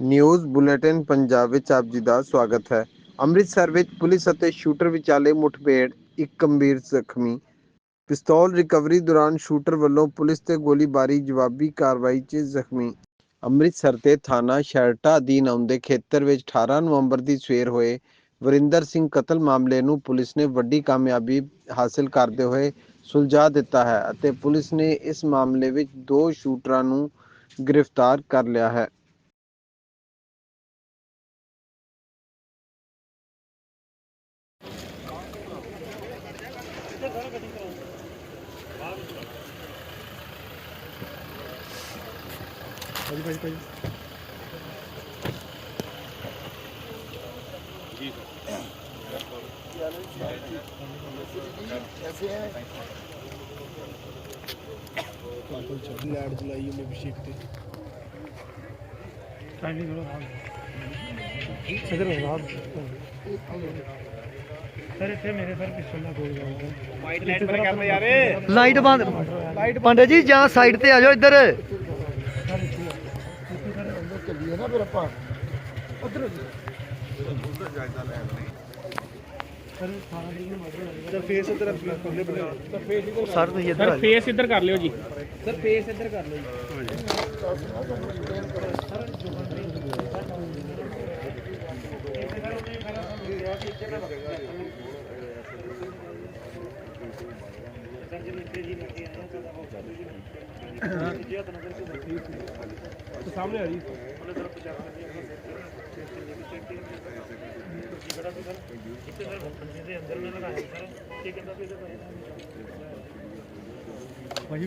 News bulletin Punjab ਵਿੱਚ ਆਪ ਜੀ ਦਾ ਸਵਾਗਤ ਹੈ। ਅੰਮ੍ਰਿਤਸਰ ਵਿੱਚ ਪੁਲਿਸ ਅਤੇ ਸ਼ੂਟਰ ਵਿਚਾਲੇ ਮੁਠਭੇੜ, ਇੱਕ ਗੰਭੀਰ ਜ਼ਖਮੀ। ਪਿਸਤੌਲ ਰਿਕਵਰੀ ਦੌਰਾਨ ਸ਼ੂਟਰ ਵੱਲੋਂ ਪੁਲਿਸ ਤੇ ਗੋਲੀਬਾਰੀ ਜਵਾਬੀ ਕਾਰਵਾਈ 'ਚ ਜ਼ਖਮੀ। ਅੰਮ੍ਰਿਤਸਰ ਦੇ ਥਾਣਾ ਸ਼ੈਰਟਾ ਅਧੀਨ ਆਉਂਦੇ ਖੇਤਰ ਵਿੱਚ 18 ਨਵੰਬਰ ਦੀ ਸਵੇਰ ਹੋਏ ਵਰਿੰਦਰ ਸਿੰਘ ਕਤਲ ਮਾਮਲੇ ਨੂੰ ਪੁਲਿਸ ਨੇ ਵੱਡੀ ਕਾਮਯਾਬੀ ਹਾਸਲ ਕਰਦੇ ਹੋਏ ਸੁਲਝਾ ਦਿੱਤਾ ਹੈ ਅਤੇ ਪੁਲਿਸ ਨੇ ਇਸ ਮਾਮਲੇ ਵਿੱਚ ਦੋ ਸ਼ੂਟਰਾਂ ਨੂੰ ਗ੍ਰਿਫਤਾਰ ਕਰ ਲਿਆ ਹੈ। ਭਾਜੀ ਭਾਜੀ ਭਾਜੀ। ਕਾਕਲ ਚੱਲੀ ਐਡ ਚਲਾਈ ਉਹਨੇ ਅਭਿਸ਼ੇਕ ਤੇ। ਟਾਈਮਿੰਗ ਥੋੜਾ ਰਾਤ ਇਧਰ ਰਾਤ ਸਰ ਇੱਥੇ ਮੇਰੇ ਸਰ ਪਿਸਟਲ ਨਾਲ ਗੋਲੀ ਮਾਰਦਾ ਵਾਈਟ ਲਾਈਟ ਯਾਰ। ਲਾਈਟ ਬੰਦ। ਪੰਡਿਤ ਜੀ ਜਾਂ ਸਾਈਡ ਤੇ ਆ ਜਾਓ ਇੱਧਰ। ਚੱਲੀਏ ਨਾ ਫਿਰ ਆਪਾਂ ਉਧਰ ਸਰ ਫੇਸ ਇਧਰ ਖੁੱਲੇ ਬਣੇ ਸਰ ਫੇਸ ਇਧਰ ਸਰ ਤੁਸੀਂ ਇੱਧਰ ਆ ਸਰ ਜਾਓ ਫੇਸ ਇੱਧਰ ਕਰ ਲਿਓ ਜੀ ਸਰ ਫੇਸ ਇਧਰ ਕਰ ਲਓ ਜੀ ਸਾਹਮਣੇ ਆ ਰਹੀ ਭਾਜੀ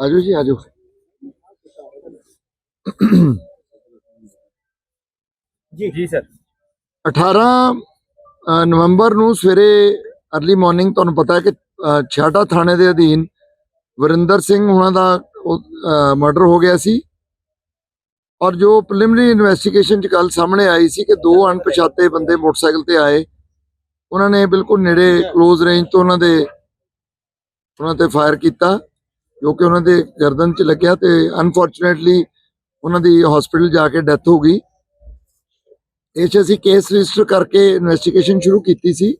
ਆਜੋ ਜੀ ਆਜੋ। ਜੀ। ਜੀ ਸਰ। 18 ਨਵੰਬਰ ਨੂੰ ਸਵੇਰੇ अर्ਲੀ ਮਾਰਨਿੰਗ ਤੁਹਾਨੂੰ ਪਤਾ ਹੈ ਕਿ ਛਾਟਾ ਥਾਣੇ ਦੇ ਅਧੀਨ ਵਰਿੰਦਰ ਸਿੰਘ ਉਹਨਾਂ ਦਾ ਮਰਡਰ ਹੋ ਗਿਆ ਸੀ। ਔਰ ਜੋ ਪ੍ਰੀਲਿਮਿਨਰੀ ਇਨਵੈਸਟੀਗੇਸ਼ਨ ਚ ਕੱਲ ਸਾਹਮਣੇ ਆਈ ਸੀ ਕਿ ਦੋ ਅਣਪਛਾਤੇ ਬੰਦੇ ਮੋਟਰਸਾਈਕਲ ਤੇ ਆਏ। ਉਹਨਾਂ ਨੇ ਬਿਲਕੁਲ ਨੇੜੇ ক্লোਜ਼ ਰੇਂਜ ਤੋਂ ਉਹਨਾਂ ਦੇ ਉਹਨਾਂ ਤੇ ਫਾਇਰ ਕੀਤਾ। ਜੋ ਕਿ ਉਹਨਾਂ ਦੇ ਗਰਦਨ 'ਚ ਲੱਗਿਆ ਤੇ ਅਨਫੋਰਚੂਨੇਟਲੀ ਉਹਨਾਂ ਦੀ ਹਸਪੀਟਲ ਜਾ ਕੇ ਡੈਥ ਹੋ ਗਈ। ਇਹ 'ਚ ਅਸੀਂ ਕੇਸ ਰਜਿਸਟਰ ਕਰਕੇ ਇਨਵੈਸਟੀਗੇਸ਼ਨ ਸ਼ੁਰੂ ਕੀਤੀ ਸੀ।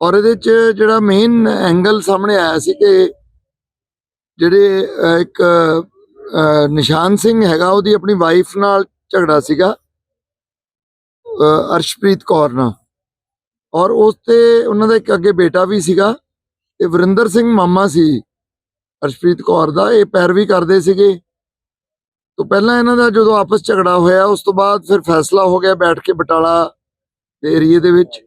ਔਰ ਇਹਦੇ 'ਚ ਜਿਹੜਾ ਮੇਨ ਐਂਗਲ ਸਾਹਮਣੇ ਆਇਆ ਸੀ ਕਿ ਜਿਹੜੇ ਇੱਕ ਨਿਸ਼ਾਨ ਸਿੰਘ ਹੈਗਾ, ਉਹਦੀ ਆਪਣੀ ਵਾਈਫ ਨਾਲ ਝਗੜਾ ਸੀਗਾ ਅਰਸ਼ਪ੍ਰੀਤ ਕੌਰ ਨਾਲ। ਔਰ ਉਸ ਤੇ ਉਹਨਾਂ ਦਾ ਇੱਕ ਅੱਗੇ ਬੇਟਾ ਵੀ ਸੀਗਾ ਤੇ ਵਰਿੰਦਰ ਸਿੰਘ ਮਾਮਾ ਸੀ। ਅਰਸ਼ਪ੍ਰੀਤ ਕੌਰ ਦਾ, ਇਹ ਪੈਰਵੀ ਕਰਦੇ ਸੀਗੇ। ਤੋਂ ਪਹਿਲਾਂ ਇਹਨਾਂ ਦਾ ਜਦੋਂ ਆਪਸ ਝਗੜਾ ਹੋਇਆ, ਉਸ ਤੋਂ ਬਾਅਦ ਫਿਰ ਫੈਸਲਾ ਹੋ ਗਿਆ ਬੈਠ ਕੇ ਬਟਾਲਾ ਦੇ ਏਰੀਏ ਦੇ ਵਿੱਚ।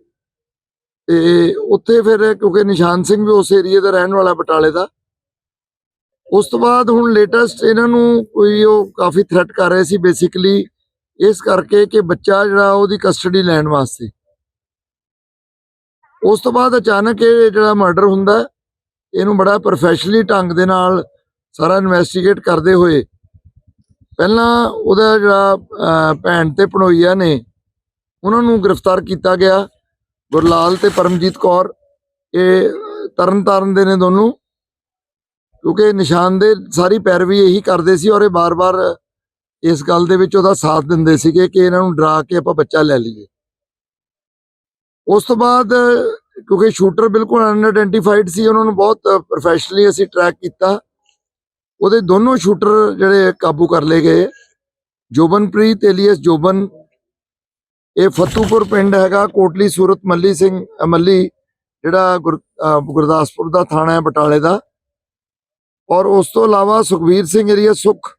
ਤੇ ਉੱਥੇ ਫਿਰ ਕਿਉਂਕਿ ਨਿਸ਼ਾਨ ਸਿੰਘ ਵੀ ਉਸ ਏਰੀਏ ਦਾ ਰਹਿਣ ਵਾਲਾ ਬਟਾਲੇ ਦਾ। ਉਸ ਤੋਂ ਬਾਅਦ ਹੁਣ ਲੇਟੈਸਟ ਇਹਨਾਂ ਨੂੰ ਕੋਈ ਉਹ ਕਾਫੀ ਥ੍ਰੈਟ ਕਰ ਰਹੇ ਸੀ ਬੇਸਿਕਲੀ ਇਸ ਕਰਕੇ ਕਿ ਬੱਚਾ ਜਿਹੜਾ ਉਹਦੀ ਕਸਟਡੀ ਲੈਣ ਵਾਸਤੇ। ਉਸ ਤੋਂ ਬਾਅਦ ਅਚਾਨਕ ਇਹ ਜਿਹੜਾ ਮਰਡਰ ਹੁੰਦਾ ਇਹਨੂੰ ਬੜਾ ਪ੍ਰੋਫੈਸ਼ਨਲੀ ਢੰਗ ਦੇ ਨਾਲ ਸਾਰਾ ਇਨਵੈਸਟੀਗੇਟ ਕਰਦੇ ਹੋਏ, ਪਹਿਲਾਂ ਉਹਦਾ ਜਿਹੜਾ ਭੈਣ ਤੇ ਪਣੋਈਆ ਨੇ, ਉਹਨਾਂ ਨੂੰ ਗ੍ਰਿਫਤਾਰ ਕੀਤਾ ਗਿਆ। ਗੁਰਲਾਲ ਤੇ ਪਰਮਜੀਤ ਕੌਰ, ਇਹ ਤਰਨ ਤਾਰਨ ਦੇ ਨੇ ਦੋਨੋਂ, ਕਿਉਂਕਿ ਨਿਸ਼ਾਨ ਦੇ ਸਾਰੀ ਪੈਰਵੀ ਇਹੀ ਕਰਦੇ ਸੀ ਔਰ ਇਹ ਬਾਰ-ਬਾਰ ਇਸ ਗੱਲ ਦੇ ਵਿੱਚ ਉਹਦਾ ਸਾਥ ਦਿੰਦੇ ਸੀਗੇ ਕਿ ਇਹਨਾਂ ਨੂੰ ਡਰਾ ਕੇ ਆਪਾਂ ਬੱਚਾ ਲੈ ਲਈਏ। ਉਸ ਤੋਂ ਬਾਅਦ ਕਿਉਂਕਿ ਸ਼ੂਟਰ ਬਿਲਕੁਲ ਅਨਆਇਡੈਂਟੀਫਾਈਡ ਸੀ, ਉਹਨਾਂ ਨੂੰ ਬਹੁਤ ਪ੍ਰੋਫੈਸ਼ਨਲੀ ਅਸੀਂ ਟਰੈਕ ਕੀਤਾ। ਉਹਦੇ ਦੋਨੋਂ ਸ਼ੂਟਰ ਜਿਹੜੇ ਕਾਬੂ ਕਰ ਲਏ ਗਏ। ਜੋਬਨਪ੍ਰੀਤ, ਏਲੀਅਸ ਜੋਬਨ। ਇਹ ਫਤੂਪੁਰ ਪਿੰਡ ਹੈਗਾ, ਕੋਟਲੀ, ਸੂਰਤ, ਮੱਲੀ ਸਿੰਘ ਮੱਲੀ, ਜਿਹੜਾ ਗੁਰ- ਗੁਰਦਾਸਪੁਰ ਦਾ ਥਾਣਾ ਹੈ, ਬਟਾਲੇ ਦਾ। ਔਰ ਉਸ ਤੋਂ ਇਲਾਵਾ ਸੁਖਵੀਰ ਸਿੰਘ ਏਰੀਆ ਸੁਖ,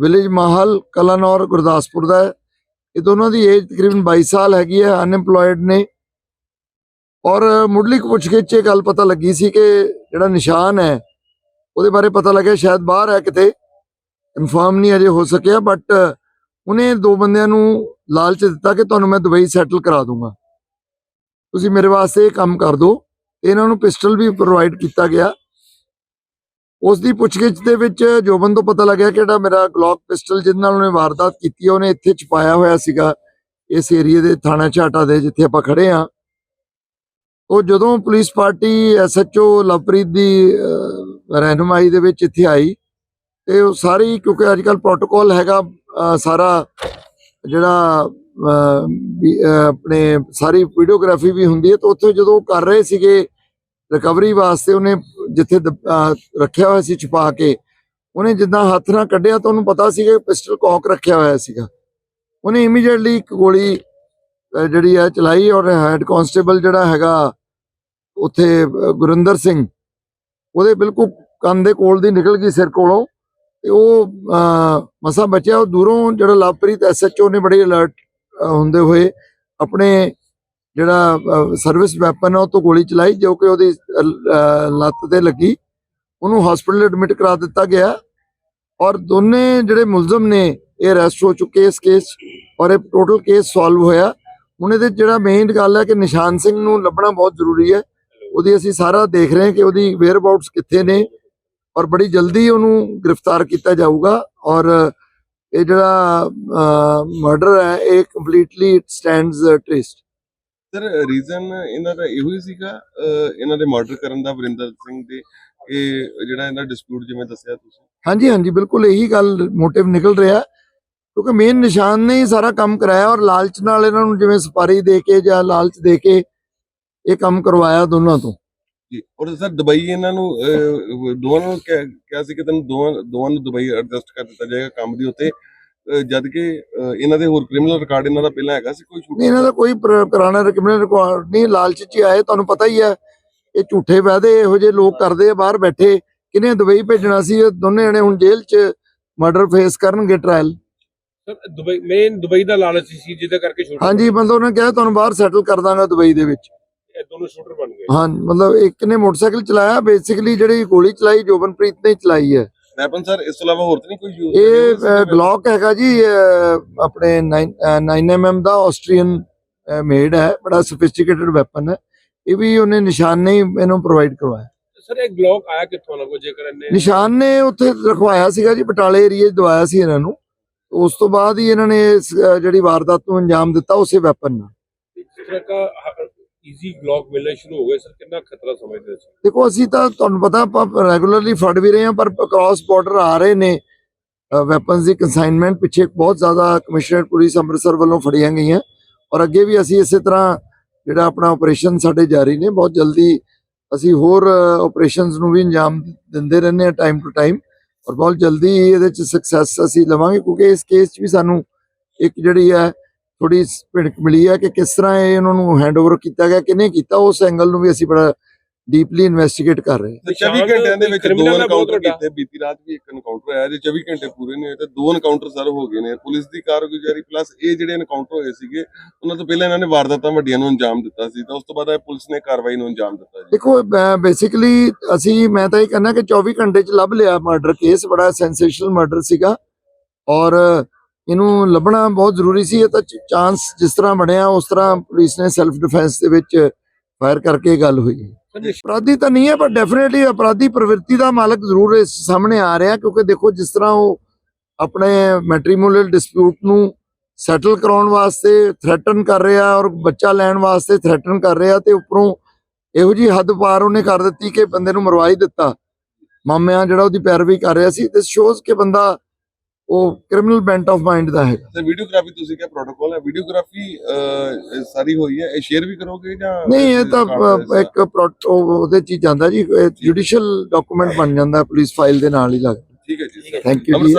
ਵਿਲੇਜ ਮਾਹਲ, ਕਲਾਨੌਰ, ਗੁਰਦਾਸਪੁਰ ਦਾ ਹੈ। ਇਹ ਦੋਨਾਂ ਦੀ ਏਜ ਤਕਰੀਬਨ 22 ਸਾਲ ਹੈਗੀ ਹੈ ਅਨਐਮਪਲੋਇਡ ਨੇ। ਔਰ ਮੁੱਢਲੀ ਪੁੱਛਗਿੱਛ 'ਚ ਇਹ ਗੱਲ ਪਤਾ ਲੱਗੀ ਸੀ ਕਿ ਜਿਹੜਾ ਨਿਸ਼ਾਨ ਹੈ, ਉਹਦੇ ਬਾਰੇ ਪਤਾ ਲੱਗਿਆ ਸ਼ਾਇਦ ਬਾਹਰ ਹੈ ਕਿਤੇ। ਕਨਫਰਮ ਨਹੀਂ ਅਜੇ ਹੋ ਸਕਿਆ ਬਟ ਉਹਨੇ ਦੋ ਬੰਦਿਆਂ ਨੂੰ ਲਾਲਚ ਦਿੱਤਾ ਕਿ ਤੁਹਾਨੂੰ ਮੈਂ ਦੁਬਈ ਸੈਟਲ ਕਰਾ ਦੂੰਗਾ। ਤੁਸੀਂ ਮੇਰੇ ਵਾਸਤੇ ਇਹ ਕੰਮ ਕਰ ਦਿਓ ਤੇ ਇਹਨਾਂ ਨੂੰ ਪਿਸਟਲ ਵੀ ਪ੍ਰੋਵਾਈਡ ਕੀਤਾ ਗਿਆ। ਉਸ ਦੀ ਪੁੱਛਗਿੱਛ ਦੇ ਵਿੱਚ ਜੋਬਨ ਤੋਂ ਪਤਾ ਲੱਗਿਆ ਕਿ ਜਿਹੜਾ ਮੇਰਾ ਗਲੌਕ ਪਿਸਟਲ ਜਿਹਦੇ ਨਾਲ ਉਹਨੇ ਵਾਰਦਾਤ ਕੀਤੀ ਹੈ ਉਹਨੇ ਇੱਥੇ ਛਪਾਇਆ ਹੋਇਆ ਸੀਗਾ। ਇਸ ਏਰੀਏ ਦੇ ਥਾਣਾ ਝਾਟਾ ਦੇ ਜਿੱਥੇ ਆਪਾਂ ਖੜੇ ਆ ਉਹ ਜਦੋਂ ਪੁਲਿਸ ਪਾਰਟੀ ਐਸਐਚਓ ਲਵਪ੍ਰੀਤ ਦੀ ਅਹ, ਰਹਿਨੁਮਾਈ ਦੇ ਵਿੱਚ ਇੱਥੇ ਆਈ ਤੇ ਉਹ ਸਾਰੀ ਕਿਉਂਕਿ ਅੱਜ ਕੱਲ ਪ੍ਰੋਟੋਕੋਲ ਹੈਗਾ ਸਾਰਾ ਜਿਹੜਾ ਆਪਣੇ ਸਾਰੀ ਵੀਡੀਓਗ੍ਰਾਫੀ ਵੀ ਹੁੰਦੀ ਹੈ ਤਾਂ ਉੱਥੇ ਜਦੋਂ ਉਹ ਕਰ ਰਹੇ ਸੀਗੇ ਰਿਕਵਰੀ ਵਾਸਤੇ ਉਹਨੇ ਜਿੱਥੇ ਰੱਖਿਆ ਹੋਇਆ ਸੀ ਛੁਪਾ ਕੇ ਉਹਨੇ ਜਿੱਦਾਂ ਹੱਥ ਨਾਲ ਕੱਢਿਆ ਤਾਂ ਉਹਨੂੰ ਪਤਾ ਸੀ ਕਿ ਪਿਸਟਲ ਕੌਕ ਰੱਖਿਆ ਹੋਇਆ ਸੀਗਾ। ਉਹਨੇ ਇਮੀਡੀਏਟਲੀ ਇੱਕ ਗੋਲੀ ਜਿਹੜੀ ਹੈ ਚਲਾਈ ਔਰ ਹੈਡ ਕਾਂਸਟੇਬਲ ਜਿਹੜਾ ਹੈਗਾ ਉੱਥੇ ਗੁਰਿੰਦਰ ਸਿੰਘ, ਉਹਦੇ ਬਿਲਕੁਲ ਕੰਨ ਦੇ ਕੋਲ ਦੀ ਨਿਕਲ ਗਈ ਸਿਰ ਕੋਲੋਂ ਤੇ ਉਹ ਮਸਾ ਬਚਿਆ, ਉਹ ਦੂਰੋਂ ਜਿਹੜਾ ਲਵਪ੍ਰੀਤ ਐਸਐਚਓ ਨੇ ਬੜੇ ਅਲਰਟ ਹੁੰਦੇ ਹੋਏ ਆਪਣੇ ਜਿਹੜਾ ਸਰਵਿਸ ਵੈਪਨ ਹੈ ਉਹ ਤੋਂ ਗੋਲੀ ਚਲਾਈ ਜੋ ਕਿ ਉਹਦੀ ਲੱਤ ਤੇ ਲੱਗੀ। ਉਹਨੂੰ ਹਸਪੀਟਲ ਐਡਮਿਟ ਕਰਾ ਦਿੱਤਾ ਗਿਆ ਔਰ ਦੋਨੇ ਜਿਹੜੇ ਮੁਲਜ਼ਮ ਨੇ, ਇਹ ਅਰੈਸਟ ਹੋ ਚੁੱਕੇ ਇਸ ਕੇਸ ਔਰ ਇਹ ਟੋਟਲ ਕੇਸ ਸੋਲਵ ਹੋਇਆ। ਹੁਣ ਇਹਦੇ ਜਿਹੜਾ ਮੇਨ ਗੱਲ ਹੈ ਕਿ ਨਿਸ਼ਾਨ ਸਿੰਘ ਨੂੰ ਲੱਭਣਾ ਬਹੁਤ ਜ਼ਰੂਰੀ ਹੈ। ਉਹਦੀ ਅਸੀਂ ਸਾਰਾ ਦੇਖ ਰਹੇ ਹਾਂ ਕਿ ਉਹਦੀ ਵੇਅਰ ਅਬਾਊਟਸ ਕਿੱਥੇ ਨੇ ਔਰ ਬੜੀ ਜਲਦੀ ਉਹਨੂੰ ਗ੍ਰਿਫਤਾਰ ਕੀਤਾ ਜਾਊਗਾ ਔਰ ਇਹ ਜਿਹੜਾ ਮਰਡਰ ਹੈ ਇਹ completely stands traced sir reason ਇਹਨਾਂ ਦਾ ਇਹੋ ਹੀ ਸੀਗਾ ਇਹਨਾਂ ਦੇ ਮਰਡਰ ਕਰਨ ਦਾ ਵਰਿੰਦਰ ਸਿੰਘ ਦੇ ਇਹ ਜਿਹੜਾ ਇਹਨਾਂ ਡਿਸਪਿਊਟ ਜਿਵੇਂ ਦੱਸਿਆ ਤੁਸੀਂ? ਹਾਂਜੀ ਹਾਂਜੀ ਬਿਲਕੁਲ ਇਹੀ ਗੱਲ ਮੋਟਿਵ ਨਿਕਲ ਰਿਹਾ। ਕਿਉਂਕਿ ਮੇਨ ਨਿਸ਼ਾਨ ਨੇ ਹੀ ਸਾਰਾ ਕੰਮ ਕਰਾਇਆ ਔਰ ਲਾਲਚ ਨਾਲ ਇਹਨਾਂ ਨੂੰ ਜਿਵੇਂ ਸਪਾਰੀ ਦੇ ਕੇ ਜਾਂ ਲਾਲਚ ਦੇ ਕੇ ਇਹ ਕੰਮ ਕਰਵਾਇਆ ਦੋਨਾਂ ਤੋਂ। ਜੀ ਔਰ ਸਰ ਦੁਬਈ ਇਹਨਾਂ ਨੂੰ ਦੋਵਾਂ ਨੂੰ ਕਿਹਾ ਸੀ ਕਿ ਤੈਨੂੰ ਦੋਵਾਂ ਦੋਵਾਂ ਨੂੰ ਦੁਬਈ ਐਡਜਸਟ ਕਰ ਦਿੱਤਾ ਜਾਏਗਾ ਕੰਮ ਦੀ ਉੱਤੇ। ਜਦ ਕਿ ਇਹਨਾਂ ਦੇ ਹੋਰ ਕ੍ਰਿਮੀਨਲ ਰਿਕਾਰਡ ਇਹਨਾਂ ਦਾ ਪਹਿਲਾਂ ਹੈਗਾ ਸੀ ਕੋਈ ਛੁੱਟੀ ਨਹੀਂ ਇਹਨਾਂ ਦਾ ਕੋਈ ਪੁਰਾ- ਪੁਰਾਣਾ ਕ੍ਰਿਮੀਨਲ ਰਿਕਾਰਡ ਨਹੀਂ ਲਾਲਚ 'ਚ ਆਏ ਤੁਹਾਨੂੰ ਪਤਾ ਹੀ ਹੈ ਇਹ ਝੂਠੇ ਵਾਅਦੇ ਇਹੋ ਜਿਹੇ ਲੋਕ ਕਰਦੇ ਆ ਬਾਹਰ ਬੈਠੇ ਕਿਨੇ ਦੁਬਈ ਭੇਜਣਾ ਸੀ ਇਹ ਦੋਨੇ ਜਣੇ ਹੁਣ ਜੇਲ੍ਹ 'ਚ ਮਰਡਰ ਫੇਸ ਕਰਨਗੇ ਟ੍ਰਾਇਲ ਦੁਬਈ ਮੇਨ ਦੁਬਈ ਦਾ ਲਾਲਚ ਸੀ ਜਿਹਦੇ ਕਰਕੇ ਸ਼ੂਟਰ ਹਾਂਜੀ ਮਤਲਬ ਉਹਨਾਂ ਕਿਹਾ ਤੁਹਾਨੂੰ ਬਾਹਰ ਸੈਟਲ ਕਰ ਦਾਂਗਾ ਦੁਬਈ ਦੇ ਵਿੱਚ। ਇਹ ਦੋਨੋਂ ਸ਼ੂਟਰ ਬਣ ਗਏ। ਹਾਂ ਮਤਲਬ ਇੱਕ ਨੇ ਮੋਟਰਸਾਈਕਲ ਚਲਾਇਆ ਬੇਸਿਕਲੀ ਜਿਹੜੀ ਗੋਲੀ ਚਲਾਈ ਜੋਬਨਪ੍ਰੀਤ ਨੇ ਚਲਾਈ ਹੈ। ਵੈਪਨ ਸਰ ਇਸ ਤੋਂ ਇਲਾਵਾ ਹੋਰ ਤਾਂ ਨਹੀਂ ਕੋਈ ਯੂਜ਼ ਇਹ ਗਲੌਕ ਹੈਗਾ ਜੀ ਆਪਣੇ 9mm ਦਾ ਆਸਟਰੀਅਨ ਮੇਡ ਹੈ ਬੜਾ ਸੋਫਿਸਟੀਕੇਟਡ ਵੈਪਨ ਹੈ। ਇਹ ਵੀ ਉਹਨੇ ਨਿਸ਼ਾਨ ਨੇ ਇਹਨੂੰ ਪ੍ਰੋਵਾਈਡ ਕਰਵਾਇਆ। ਸਰ ਇਹ ਗਲੌਕ ਆਇਆ ਕਿੱਥੋਂ ਨਾ ਕੋ ਜੇਕਰ ਇਹਨੇ ਨਿਸ਼ਾਨ ਨੇ ਉੱਥੇ ਰਖਵਾਇਆ ਸੀਗਾ ਜੀ ਬਟਾਲੇ ਏਰੀਏ 'ਚ ਦਵਾਇਆ ਸੀ ਇਹਨਾਂ ਨੂੰ। ਉਸ ਤੋਂ ਬਾਅਦ ਹੀ ਇਹਨਾਂ ਨੇ ਇਸ, ਜਿਹੜੀ ਵਾਰਦਾਤ ਨੂੰ ਅੰਜਾਮ ਦਿੱਤਾ ਉਸੇ ਵੈਪਨ ਨਾਲ। ਇਸ ਤਰ੍ਹਾਂ ਦਾ ਈਜ਼ੀ ਗਲੌਕ ਮਿਲਣਾ ਸ਼ੁਰੂ ਹੋ ਗਏ ਸਰ ਕਿੰਨਾ ਖਤਰਾ ਸਮਝਦੇ ਸੀ ਦੇਖੋ ਅਸੀਂ ਤਾਂ ਤੁਹਾਨੂੰ ਪਤਾ ਆਪਾਂ ਰੈਗੂਲਰਲੀ ਫੜ ਵੀ ਰਹੇ ਹਾਂ ਪਰ ਕ੍ਰਾਸ ਬਾਰਡਰ ਆ ਰਹੇ ਨੇ ਵੈਪਨਸ ਦੀ ਕੰਸਾਈਨਮੈਂਟ ਪਿੱਛੇ ਬਹੁਤ ਜ਼ਿਆਦਾ ਕਮਿਸ਼ਨਰ ਪੁਲਿਸ ਅੰਮ੍ਰਿਤਸਰ ਵੱਲੋਂ ਫੜੀਆਂ ਗਈਆਂ। ਔਰ ਅੱਗੇ ਵੀ ਅਸੀਂ ਇਸੇ ਤਰ੍ਹਾਂ ਜਿਹੜਾ ਆਪਣਾ ਆਪਰੇਸ਼ਨ ਸਾਡੇ ਜਾਰੀ ਨੇ ਬਹੁਤ ਜਲਦੀ ਅਸੀਂ ਹੋਰ ਆਪਰੇਸ਼ਨਸ ਨੂੰ ਵੀ ਅੰਜਾਮ ਦਿੰਦੇ ਰਹਿੰਦੇ ਹਾਂ ਟਾਈਮ ਟੂ ਟਾਈਮ ਔਰ ਬਹੁਤ ਜਲਦੀ ਇਹਦੇ ਚ ਸਕਸੈਸ ਅਸੀਂ ਲਵਾਂਗੇ, ਕਿਉਂਕਿ ਇਸ ਕੇਸ 'ਚ ਵੀ ਸਾਨੂੰ ਇੱਕ ਜਿਹੜੀ ਹੈ ਥੋੜੀ ਭਿਣਕ ਮਿਲੀ ਹੈ ਕਿ ਕਿਸ ਤਰ੍ਹਾਂ ਇਹ ਉਹਨਾਂ ਨੂੰ ਹੈਂਡਓਵਰ ਕੀਤਾ ਗਿਆ ਕਿਹਨੇ ਕੀਤਾ, ਉਸ ਐਂਗਲ ਨੂੰ ਵੀ ਅਸੀਂ ਬੜਾ ਡੀਪਲੀ ਇਨਵੈਸਟੀਗੇਟ ਕਰ ਰਹੇ ਹਾਂ 24 ਘੰਟਿਆਂ ਦੇ ਵਿੱਚ ਦੋ ਐਨਕਾਊਂਟਰ। ਕੀਤੇ ਬੀਤੀ ਰਾਤ ਵੀ ਇੱਕ ਐਨਕਾਊਂਟਰ ਹੋਇਆ ਜੇ 24 ਘੰਟੇ ਪੂਰੇ ਨਹੀਂ ਹੋਏ ਤੇ ਦੋ ਐਨਕਾਊਂਟਰ ਸਰ ਹੋ ਗਏ ਨੇ। ਪੁਲਿਸ ਦੀ ਕਾਰਗੁਜ਼ਾਰੀ ਪਲੱਸ ਇਹ ਜਿਹੜੇ ਐਨਕਾਊਂਟਰ ਹੋਏ ਸੀਗੇ ਉਹਨਾਂ ਤੋਂ ਪਹਿਲਾਂ ਇਹਨਾਂ ਨੇ ਵਾਰਦਾਤਾਂ ਵੱਡੀਆਂ ਨੂੰ ਅੰਜਾਮ ਦਿੱਤਾ ਸੀ ਤਾਂ ਉਸ ਤੋਂ ਬਾਅਦ ਇਹ ਪੁਲਿਸ ਨੇ ਕਾਰਵਾਈ ਨੂੰ ਅੰਜਾਮ ਦਿੱਤਾ ਜੀ। ਦੇਖੋ ਬੇਸਿਕਲੀ ਅਸੀਂ ਮੈਂ ਤਾਂ ਇਹ ਕਹਿੰਦਾ ਕਿ 24 ਘੰਟੇ ਚ ਲੱਭ ਲਿਆ ਮਰਡਰ ਕੇਸ ਬੜਾ ਸੈਂਸੇਸ਼ਨਲ ਮਰਡਰ ਸੀਗਾ। ਔਰ ਇਹਨੂੰ ਲੱਭਣਾ ਬਹੁਤ ਜ਼ਰੂਰੀ ਸੀ ਇਹ ਤਾਂ ਚਾਂਸ ਜਿਸ ਤਰ੍ਹਾਂ ਬਣਿਆ ਉਸ ਤਰ੍ਹਾਂ ਪੁਲਿਸ ਨੇ ਸੈਲਫ ਡਿਫੈਂਸ ਦੇ ਵਿੱਚ ਫਾਇਰ ਕਰਕੇ ਗੱਲ ਹੋਈ। ਅਪਰਾਧੀ ਤਾਂ ਨਹੀਂ ਹੈ ਪਰ ਡੈਫੀਨਿਟਲੀ ਅਪਰਾਧੀ ਪ੍ਰਵਿਰਤੀ ਦਾ ਮਾਲਕ ਜ਼ਰੂਰ ਇਸ ਸਾਹਮਣੇ ਆ ਰਿਹਾ ਕਿਉਂਕਿ ਦੇਖੋ ਜਿਸ ਤਰ੍ਹਾਂ ਉਹ ਆਪਣੇ ਮੈਟ੍ਰੀਮੋਨੀਅਲ ਡਿਸਪਿਊਟ ਨੂੰ ਸੈਟਲ ਕਰਾਉਣ ਵਾਸਤੇ ਥ੍ਰੈਟਨ ਕਰ ਰਿਹਾ ਔਰ ਬੱਚਾ ਲੈਣ ਵਾਸਤੇ ਥ੍ਰੈਟਨ ਕਰ ਰਿਹਾ ਤੇ ਉੱਪਰੋਂ ਇਹੋ ਜੀ ਹੱਦ ਪਾਰ ਉਹਨੇ ਕਰ ਦਿੱਤੀ ਕਿ ਬੰਦੇ ਨੂੰ ਮਰਵਾ ਹੀ ਦਿੱਤਾ। ਮਾਮਿਆਂ ਜਿਹੜਾ ਉਹਦੀ ਪੈਰਵੀ ਕਰ ਰਿਹਾ ਸੀ ਦਿਸ ਸ਼ੋਜ਼ ਕਿ ਬੰਦਾ ਉਹ ਕ੍ਰਿਮੀਨਲ ਬੈਂਟ ਆਫ ਮਾਈਂਡ ਦਾ ਹੈ ਤੇ ਵੀਡੀਓਗ੍ਰਾਫੀ ਤੁਸੀਂ ਕਿਹਾ ਪ੍ਰੋਟੋਕਾਲ ਹੈ। ਵੀਡੀਓਗ੍ਰਾਫੀ ਸਾਰੀ ਹੋਈ ਹੈ। ਇਹ ਸ਼ੇਅਰ ਵੀ ਕਰੋਗੇ ਜਾਂ ਨਹੀਂ ਇਹ ਤਾਂ ਇੱਕ ਉਹਦੇ ਚ ਜਾਂਦਾ ਜੀ। ਜੁਡੀਸ਼ੀਅਲ ਡਾਕੂਮੈਂਟ ਬਣ ਜਾਂਦਾ ਪੁਲਿਸ ਫਾਈਲ ਦੇ ਨਾਲ ਹੀ ਲੱਗਦਾ ਠੀਕ ਹੈ ਜੀ ਸਰ ਥੈਂਕ ਯੂ ਜੀ।